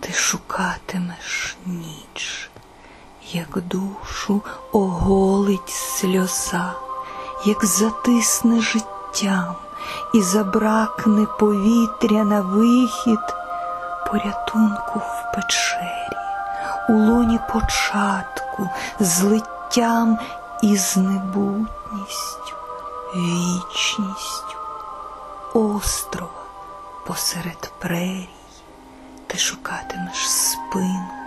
ти шукатимеш ніч, як душу оголить сльоза, як затисне життям і забракне повітря на вихід порятунку в печері, у лоні початку, злиттям і з небутністю, вічністю, острова посеред прерій, шукатимеш спину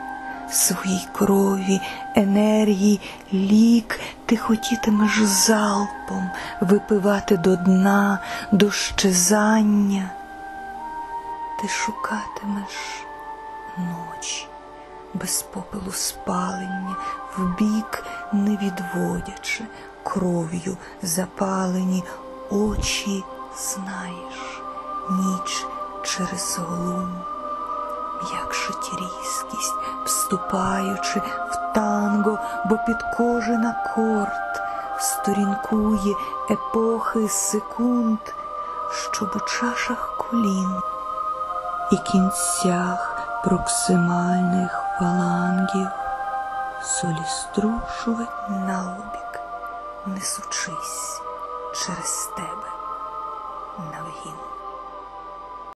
своїй крові, енергії, лік, ти хотітимеш залпом випивати до дна, до щезання. Ти шукатимеш ночі, без попелу спалення, вбік не відводячи, кров'ю запалені. Очі знаєш, ніч через глум м'якшить різкість, вступаючи в танго, бо під кожен акорд сторінкує епохи секунд, щоб у чашах колін і кінцях проксимальних фалангів солі струшувать наобік, несучись через тебе.